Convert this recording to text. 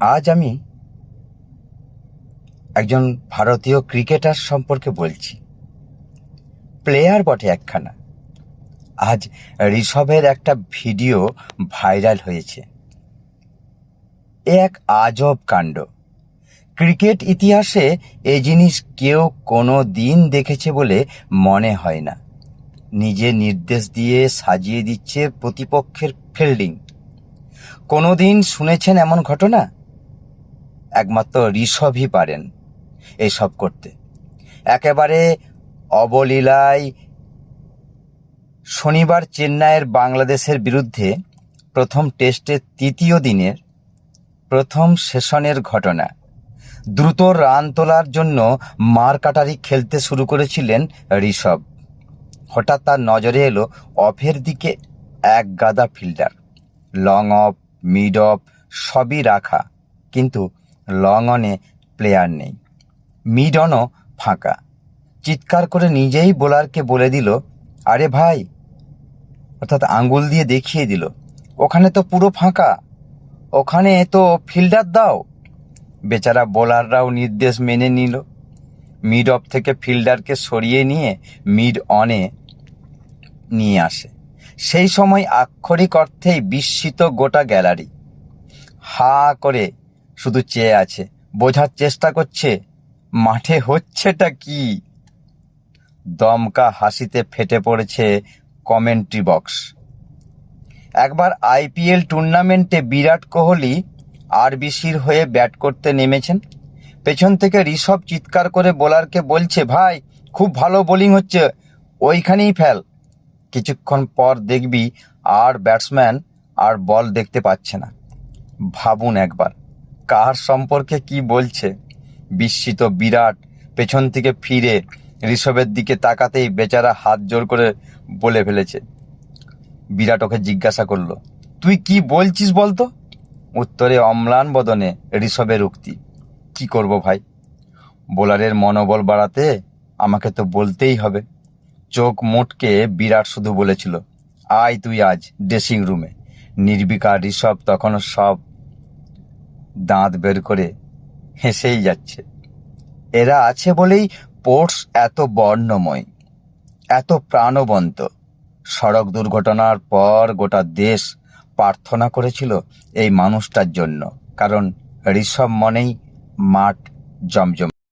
আজ আমি একজন ভারতীয় ক্রিকেটার সম্পর্কে বলছি। প্লেয়ার বটে একখানা। আজ ঋষভের একটা ভিডিও ভাইরাল হয়েছে। এ এক আজব কাণ্ড। ক্রিকেট ইতিহাসে এ জিনিস কেউ কোনো দিন দেখেছে বলে মনে হয় না। নিজে নির্দেশ দিয়ে সাজিয়ে দিচ্ছে প্রতিপক্ষের ফিল্ডিং। কোনোদিন শুনেছেন এমন ঘটনা? একমাত্র ঋষভই পারেন এসব করতে। একেবারে অবলীলায় শনিবার চেন্নাইয়ের বাংলাদেশের বিরুদ্ধে প্রথম টেস্টের তৃতীয় দিনের প্রথম সেশনের ঘটনা। দ্রুত রান তোলার জন্য মার কাটারি খেলতে শুরু করেছিলেন ঋষভ। হঠাৎ তার নজরে এলো অফের দিকে এক গাদা fielder. Long off, mid off, সবই রাখা। কিন্তু লং অনে প্লেয়ার নেই। মিড অনও ফাঁকা। চিৎকার করে নিজেই বোলারকে বলে দিল, আরে ভাই। অর্থাৎ আঙ্গুল দিয়ে দেখিয়ে দিল, ওখানে তো পুরো ফাঁকা। ওখানে তো ফিল্ডার দাও। বেচারা বোলাররাও নির্দেশ মেনে নিল। মিড অফ থেকে ফিল্ডারকে সরিয়ে নিয়ে মিড অনে নিয়ে আসে। সেই সময় আক্ষরিক অর্থেই বিস্মিত গোটা গ্যালারি। হা করে শুধু চেয়ে আছে। বোঝার চেষ্টা করছে, মাঠে হচ্ছেটা কি? দমকা হাসিতে ফেটে পড়েছে কমেন্ট্রি বক্স। একবার আইপিএল টুর্নামেন্টে বিরাট কোহলি আরবিসির হয়ে ব্যাট করতে নেমেছেন। পেছন থেকে ঋষভ চিৎকার করে বোলারকে বলছে, ভাই, খুব ভালো বোলিং হচ্ছে, ওইখানেই ফেল। কিছুক্ষণ পর দেখবি আর ব্যাটসম্যান আর বল দেখতে পাচ্ছে না। ভাবুন একবার। কার সম্পর্কে কি বলছে? বিস্মিত বিরাট পেছন থেকে ফিরে ঋষভের দিকে তাকাতেই বেচারা হাত জোর করে বলে ফেলেছে। বিরাট ওকে জিজ্ঞাসা করল, তুই কি বলছিস বলতো? উত্তরে, অম্লান বদনে ঋষভের উক্তি। কি করব ভাই? বোলারের মনোবল বাড়াতে আমাকে তো বলতেই হবে। চোখ মোটকে বিরাট শুধু বলেছিল, আয় তুই আজ ড্রেসিং রুমে নির্বিকার ঋষভ তখনও সব দাঁত বের করে হেসেই যাচ্ছে। এরা আছে বলেই পোর্টস এত বর্ণময়, এত প্রাণবন্ত। সড়ক দুর্ঘটনার পর গোটা দেশ প্রার্থনা করেছিল এই মানুষটার জন্য, কারণ ঋষভ মনেই মাঠ জমজম